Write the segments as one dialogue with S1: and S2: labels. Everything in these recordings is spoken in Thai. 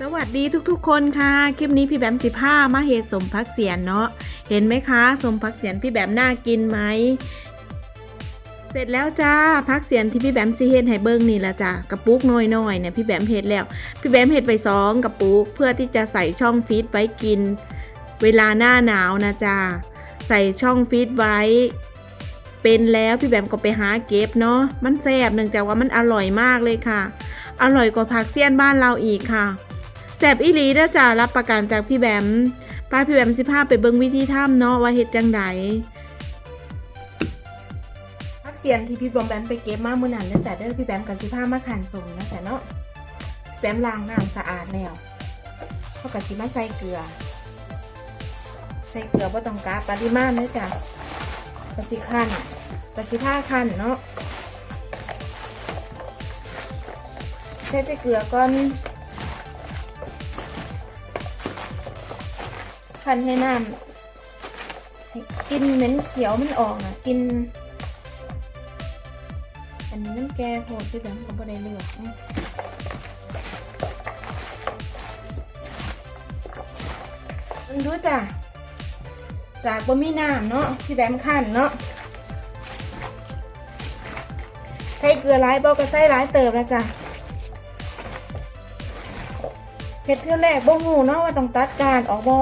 S1: สวัสดีทุกๆ คนค่ะ คลิปนี้พี่แบมสิผ้ามาเฮดสมพักเสียนเนาะ เห็นไหมคะสมพักเสียนพี่แบมน่ากินไหม เสร็จแล้วจ้าพักเสียนที่พี่แบมซีเฮ็ดให้เบิ้งนี่ละจ้ากระปุกน้อยๆเนี่ยพี่แบมเฮ็ดแล้ว พี่แบมเฮ็ดไปสองกระปุกเพื่อที่จะใส่ช่องฟีดไว้กิน เวลาหน้าหนาวนะจ้าใส่ช่องฟีดไว้ เป็นแล้วพี่แบมก็ไปหาเก็บเนาะมันแซ่บเนื่องจากว่ามันอร่อยมากเลยค่ะ อร่อยกว่าผักเสี้ยนบ้านเราอีกค่ะ แสบอีหลีเด้อจ้ารับประกันจากพี่แบมป้าพี่แบมสิพาไปเบิ่งวิธีทำเนาะว่าเฮ็ดจังไดพักเสียนที่พี่บอมแบมไปเก็บมาเมื่อนั้นเด้อจ้าเด้อพี่แบมกับสิพามาขันส่งนะจ้ะเนาะแบมล้างน้ำสะอาดแล้วเขากับสิมาใส่เกลือ ใส่เกลือบ่ต้องกาปริมาณเด้อจ้ะกะสิคั่นกะสิท่าคั่นเนาะใส่แต่เกลือก่อน คันให้น้ำให้กินเหม็นเขียวมันออกอะกิน อันนี้มันแก่โพดพี่แบมก็บ่ได้เลือกมันดูจ้ะจากบ่มีน้ำเนาะพี่แบมขั้นเนาะใส่เกลือร้ายบอกก็ใส่ร้ายเติบแล้วจ้ะเฮ็ดเท่าแรกบ่หูเนาะว่าต้องตัดการออกบอ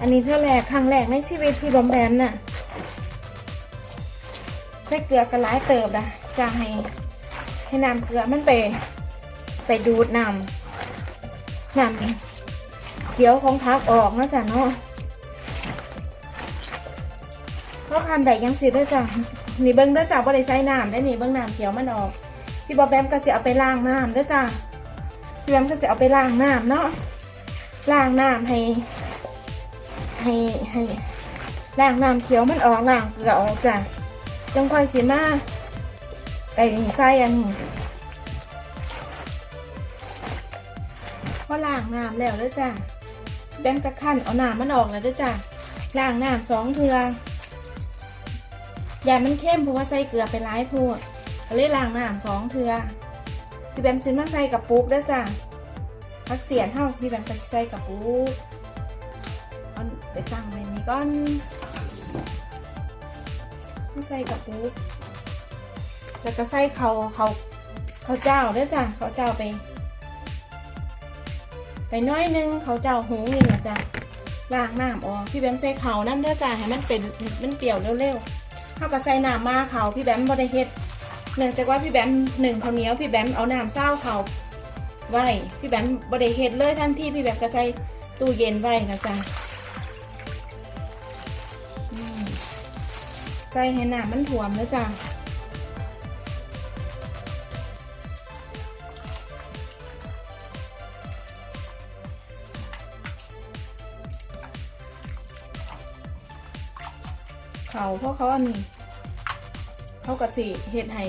S1: อันนี้เท่าแรกครั้งแรกในชีวิตพี่บอมแบมน่ะใส่เกลือกระไลเติบนะจะให้ให้น้ำเกลือมันไป ไปดูดน้ำน้ำเขียวของพักออกนะจ้ะเนาะเพราะคันใดยังสิเด้อจ้ะนี่เบิ้งด้อจ้ะบ่ได้ใส่น้ำได้นี่เบิ้งน้ำเขียวมันออก พี่บอมแบมก็สิเอาไปล้างน้ำด้อจ้ะพี่แบมก็สิเอาไปล้างน้ำเนาะล้างน้ำให้ ให้ให้ล้างน้ำเขียวมันออกล้างเกลือออกจ้ะจังค่อยสิมาไอ้นี่ใส่อันนี้พอล้างน้ำแล้วเด้อจ้ะแบงกะขั้นเอาน้ำมันออกแล้วเด้อจ้ะล้างน้ำสองเทืออย่ามันเข้มเพราะว่าใส่เกลือไปร้ายพูดก็เลยล้างน้ำสองเทือพี่แบมซื้อมาใส่กับปุ๊กเด้อจ้ะพักเสียนเท่าพี่แบมก็ใส่กับปุ๊ก ไปตั้งไว้นี่ก่อนใส่กระปุกแล้วก็ใส่เขาเขาเขาเจ้าเด้อจ้ะเขาเจ้าไป ไปน้อยหนึงเขาเจ้าหูนี่นะจ้ะล้างน้ำออกพี่แบมใส่เขาน้ำเด้อจ้ะให้มันเป็นมันเปรี้ยวเร็วๆเขาก็ใส่น้ำมาเขาพี่แบมบริเฮ็ดเนื่องจากว่าพี่แบมหนึ่งเขาเหนียวพี่แบมเอาน้ำเศร้าเขาไว้พี่แบมบริเฮ็ดเลยทันทีพี่แบมก็ใส่ตู้เย็นไว้นะจ๊ะ ใส่ให้น้ำมันถ่วมแล้วจ้ะเขาเพราะเขาอันนี้ เขากะสิเฮ็ดให้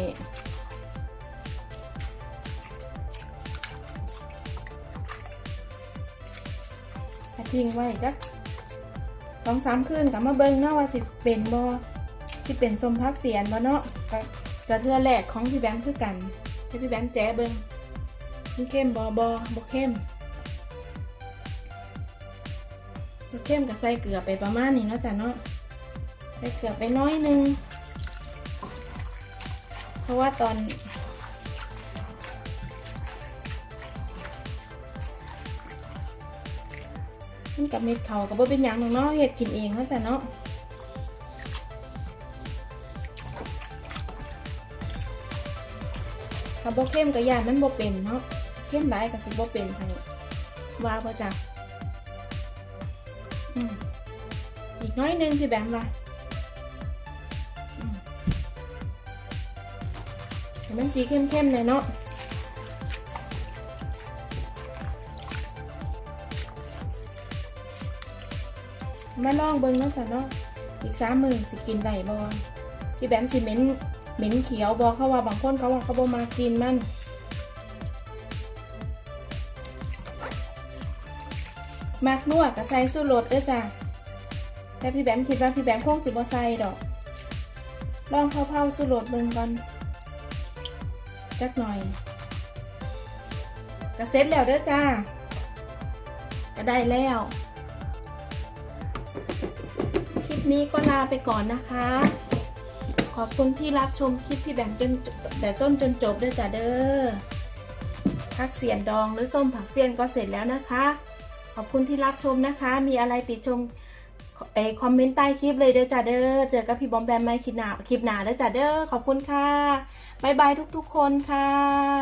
S1: ทิ้งไว้จักสองสามคืนกลับมาเบิ่งเนาะว่าสิเป็นบ่ สิเป็นสมพักเสียนบ่เนาะก็จะเทือแรกของพี่แบงค์คือกันให้พี่แบงค์แจ้เบิงมันเข้มบ่บ่บ่เข้มบ่เข้มก็ใส่เกลือไปประมาณนี้เนาะจ้ะเนาะใส่เกลือไปน้อยหนึงเพราะว่าตอนมันกับเม็ดเขาก็บ่เป็นหยังหรอกเนาะเฮ็ดกินเองเนาะจ้ะเนาะ ถ้าบ่เข้มก็ยานมันบ่เป็นเนาะเข้มหลายก็สิบ่เป็นให้ว่าบ่จ้ะอีกน้อยนึงพี่แบงค์ว่ามให้มันสีเข้มๆเลยเนาะมาลองเบิ่งเนาะจ้ะเนาะอีกสามหมื้อสิกินได้บ่พี่แบมสิเม็น เหม็นเขียวบอกเขาว่าบางคนเขาว่าเขาบอมากินมันมากนวดกับใส่สู้รสด้วยจ้ะแต่พี่แบมคิดว่าพี่แบมคงสิบ่ใส่ดอก ลองเผาๆสู้รสเบิ่งก่อนจักหน่อยก็เสร็จแล้วเด้อจ้า ก็ได้แล้ว คลิปนี้ก็ลาไปก่อนนะคะ อบคุณที่รับชมคลิปพี่แบงจนแต่ต้นจนจบด้วยจ้ะเด้อผักเสียนดองหรือส้มผักเสียนก็เสร็จแล้วนะคะ ขอบคุณที่รับชมนะคะ มีอะไรติดชมเอคอมเมนต์ใต้คลิปเลยเด้อจ้ะเด้อเจอกับพี่บอมแบมไม่คลิปหนาคลิปหนาเด้อจ้ะเด้อขอบคุณค่ะบ๊ายบายทุกๆคนค่ะ